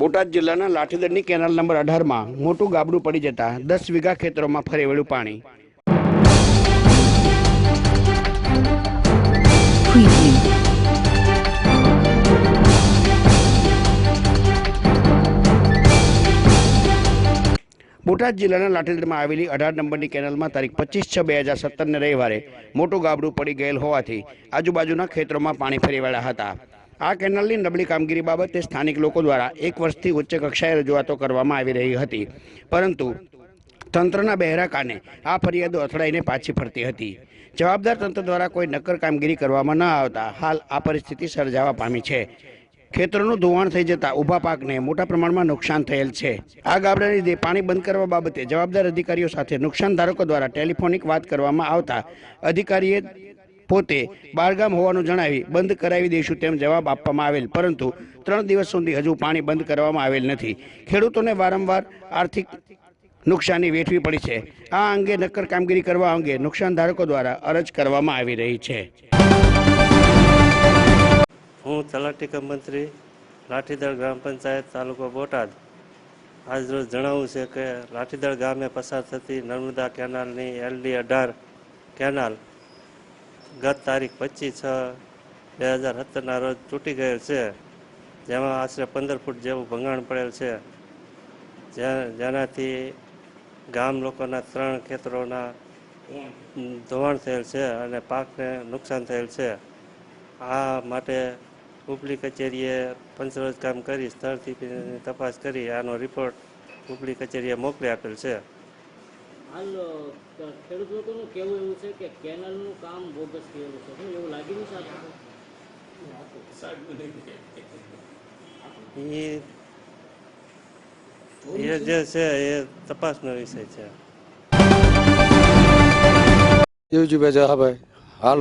બોટાદ જિલ્લાના લાઠીદરની canal number અઢારમાં મોટું ગાબડું પડી જતા દસ વીઘા ખેતરોમાં ફરી વળ્યું પાણી. બોટાદ જિલ્લાના લાઠીદરમાં આવેલી અઢાર નંબરની કેનાલમાં તારીખ પચીસ છ બે હજાર સત્તરને રવિવારે મોટું ગાબડું પડી ગયેલ હોવાથી આજુબાજુના ખેતરોમાં પાણી ફરી વળ્યા હતા. આ કેનાલની નબળી કામગીરી બાબતે સ્થાનિક લોકો દ્વારા એક વર્ષથી ઉચ્ચ કક્ષાએ રજૂઆતો કરવામાં આવી રહી હતી. પરંતુ તંત્રના બહેરા કાને આ ફરિયાદો અથડાઈને પાછી ફરતી હતી. જવાબદાર તંત્ર દ્વારા કોઈ નક્કર કામગીરી કરવામાં ન આવતા હાલ આ પરિસ્થિતિ સર્જાવા પામી છે. ખેતરોનું ધોવાણ થઈ જતા ઊભા પાકને મોટા પ્રમાણમાં નુકસાન થયેલ છે. આ ગાબડાને લીધે પાણી બંધ કરવા બાબતે જવાબદાર અધિકારીઓ સાથે નુકસાન ધારકો દ્વારા ટેલિફોનિક વાત કરવામાં આવતા અધિકારીએ પોતે બારગામ હોવાનું જણાવી, બંધ કરાવી દઈશું તેમ જવાબ આપવામાં આવેલ. પરંતુ ત્રણ દિવસ સુધી હજુ પાણી બંધ કરવામાં આવેલ નથી. ખેડૂતોને વારંવાર આર્થિક નુકસાની વેઠવી પડી છે. આ અંગે નક્કર કામગીરી કરવા અંગે નુકસાન ધારકો દ્વારા અરજ કરવામાં આવી રહી છે. હું તલાટી મંત્રી, લાઠીદળ ગ્રામ પંચાયત, તાલુકો બોટાદ. આજરોજ જણાવવું છે કે લાઠીદળ ગામે પસાર થતી નર્મદા કેનાલની એલડી અઢાર કેનાલ ગત તારીખ પચીસ છ, બે હજાર સત્તરના રોજ તૂટી ગયેલ છે. જેમાં આશરે પંદર ફૂટ જેવું ભંગાણ પડેલ છે. જેનાથી ગામ લોકોના ત્રણ ખેતરોના ધોવાણ થયેલ છે અને પાકને નુકસાન થયેલ છે. આ માટે ઉપલી કચેરીએ પંચરોજ કામ કરી, સ્થળથી તપાસ કરી, આનો રિપોર્ટ ઉપલી કચેરીએ મોકલી આપેલ છે. હાલ ખેડૂત લોકોનું કેવું એવું છે કે કેનાલનું કામ બોગસ થયેલું છે. શું એવું લાગી નહીં? એ જે છે એ તપાસનો વિષય છે. દેવજીભાઈ જહાભાઈ? હાલ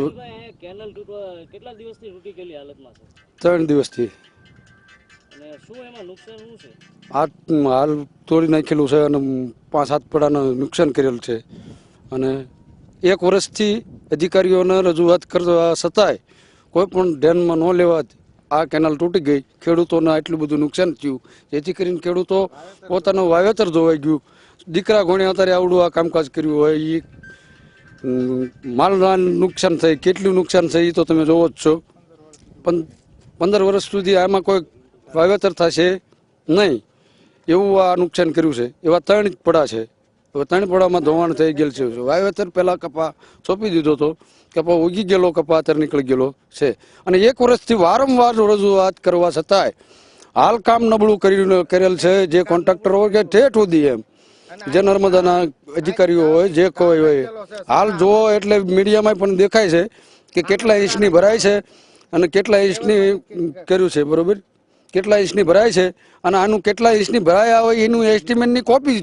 કેનાલ કેટલા દિવસથી તૂટી ગયેલી હાલતમાં છે? ત્રણ દિવસથી. હાલ તોડી નાખેલું છે અને પાંચ સાત પડાનું નુકસાન કરેલું છે. અને એક વર્ષથી અધિકારીઓને રજૂઆત કરવા છતાંય કોઈ પણ ધ્યાનમાં ન લેવા આ કેનાલ તૂટી ગઈ. ખેડૂતોને આટલું બધું નુકસાન થયું. જેથી કરીને ખેડૂતો પોતાનું વાવેતર ધોવાઈ ગયું. દીકરા ઘોણે અત્યારે આવડું આ કામકાજ કર્યું હોય. એ માલના નુકસાન થઈ કેટલું નુકસાન થઈ તો તમે જોવો જ છો. પણ પંદર વર્ષ સુધી આમાં કોઈ વાવેતર થશે નહીં. એવું આ નુકસાન કર્યું છે. એવા ત્રણ પડા છે. હવે ત્રણ પડામાં ધોવાણ થઈ ગયેલ છે. વાવેતર પહેલાં કપા સોંપી દીધો હતો. કપા ઉગી ગયેલો, કપા અત્યારે નીકળી ગયેલો છે. અને એક વર્ષથી વારંવાર રજૂઆત કરવા છતાંય હાલ કામ નબળું કરી કરેલ છે. જે કોન્ટ્રાક્ટર હોય કે ઠેઠ સુધી એમ. જે નર્મદાના અધિકારીઓ હોય, જે કોઈ હોય. હાલ જોવો એટલે મીડિયામાં પણ દેખાય છે કે કેટલા ઇંચની ભરાય છે અને કેટલા ઇંચની કર્યું છે. બરોબર? કેટલા ઇંચની ભરાય છે અને આનું કેટલા ઇંચની ભરાયા હોય એનું એસ્ટિમેટની કોપી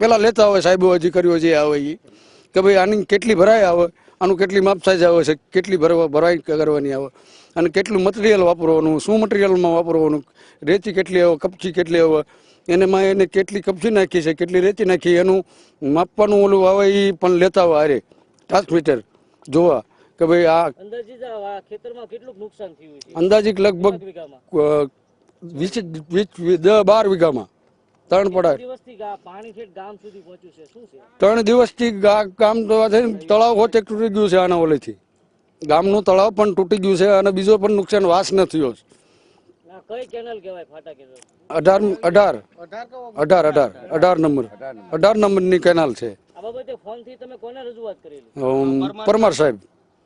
પહેલાં લેતા હોય સાહેબો અધિકારીઓ જે આવે એ કે ભાઈ આની કેટલી ભરાય આવે આનું કેટલી માપ સાઈઝ આવે છે કેટલી ભરવા ભરાઈ કરવાની આવે. અને કેટલું મટીરિયલ વાપરવાનું શું મટીરિયલમાં વાપરવાનું રેતી કેટલી આવે કપચી કેટલી આવે એનામાં એને કેટલી કપચી નાખી છે કેટલી રેતી નાખી એનું માપવાનું ઓલું આવે એ પણ લેતા હોય અરે ટ્રાન્સમીટર જોવા. કે ભાઈ આ અંદાજિત ખેતરમાં કેટલું નુકસાન થયું છે? લગભગ વીસ બાર વીઘામાં. ત્રણ પડા દિવસથી ગા- પાણી ઠેઠ ગામ સુધી પહોંચ્યું છે. શું છે? ત્રણ દિવસથી ગામ તળાવ હોતે તૂટી ગયું છે આના ઓલેથી. ગામનું તળાવ પણ તૂટી ગયું છે અને બીજો પણ નુકસાન વાસ ન થયો અઢાર અઢાર. અઢાર અઢાર. અઢાર નંબર. અઢાર નંબરની કેનાલ છે. પરમાર સાહેબ.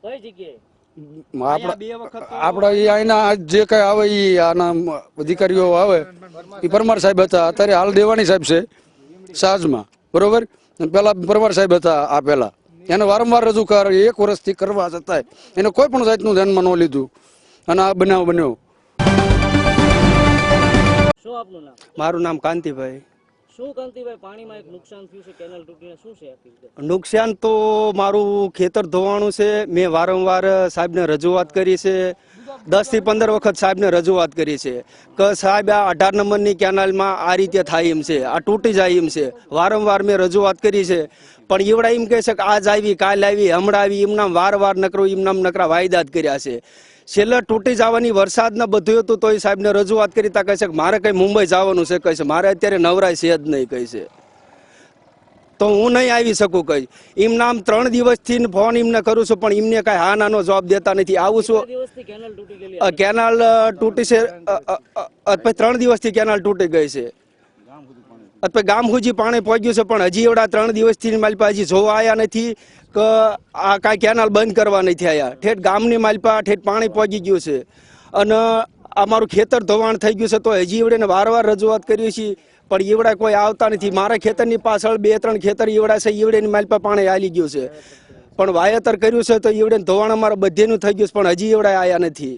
કઈ જગ્યાએ? આપણા આપણા એ અહીંના જે કઈ આવે એ આના અધિકારીઓ આવે એ પરમાર સાહેબ હતા અત્યારે હાલ દેવાની સાહેબ છે સાજમાં બરોબર? પેલા પરમાર સાહેબ હતા આ પેલા. એને વારંવાર રજૂ કર એક વર્ષથી કરવા છતાંય એને કોઈ પણ જાતનું ધ્યાનમાં ન લીધું. અને આ બનાવ બન્યો. શું આપનું નામ? મારું નામ કાંતિભાઈ. નુકસાન તો મારું ખેતર ધોવાણું છે. મેં વારંવાર સાહેબને રજૂઆત કરી છે. દસથી પંદર વખત સાહેબને રજૂઆત કરી છે કે સાહેબ, આ અઢાર નંબરની કેનાલમાં આ રીતે થાય એમ છે, આ તૂટી જાય એમ છે. વારંવાર મેં રજૂઆત કરી છે. પણ એવડા એમ કહે છે કે આજ આવી, કાલ આવી, હમણાં આવી એમના વાર વાર નકરો એમના નકરા વાયદા કર્યા છે. છેલ્લે તૂટી જવાની વરસાદના બધું હતું તો એ સાહેબને રજૂઆત કરી તા કહે છે કે મારે કઈ મુંબઈ જવાનું છે કહે છે મારે અત્યારે નવરાય છે જ નહીં કહે છે. તો હું નહીં આવી શકું કઈ એમ નામ ત્રણ દિવસથી ફોન એમને કરું છું પણ એમને કાંઈ હા નાનો જવાબ દેતા નથી. આવું છું કેનાલ તૂટી છે ત્રણ દિવસથી કેનાલ તૂટી ગઈ છે. અ, પછી ગામ સુધી પાણી પહોંચ્યું છે પણ હજી એવડા ત્રણ દિવસથી માલપા હજી જોવા આવ્યા નથી કે આ કાંઈ કેનાલ બંધ કરવા નથી આવ્યા ઠેઠ ગામની માલપા ઠેઠ પાણી પહોંચી ગયું છે. અને અમારું ખેતર ધોવાણ થઈ ગયું છે તો હજી એવડે વારવાર રજૂઆત કરીએ છે પણ એવડા કોઈ આવતા નથી. મારા ખેતરની પાછળ બે ત્રણ ખેતર એવડા છે એવડેની માલપા પાણી આવી ગયું છે. પણ વાયતર કર્યું છે તો એવડે ધોવાણ અમારે બધેનું થઈ ગયું છે પણ હજી એવડા આવ્યા નથી.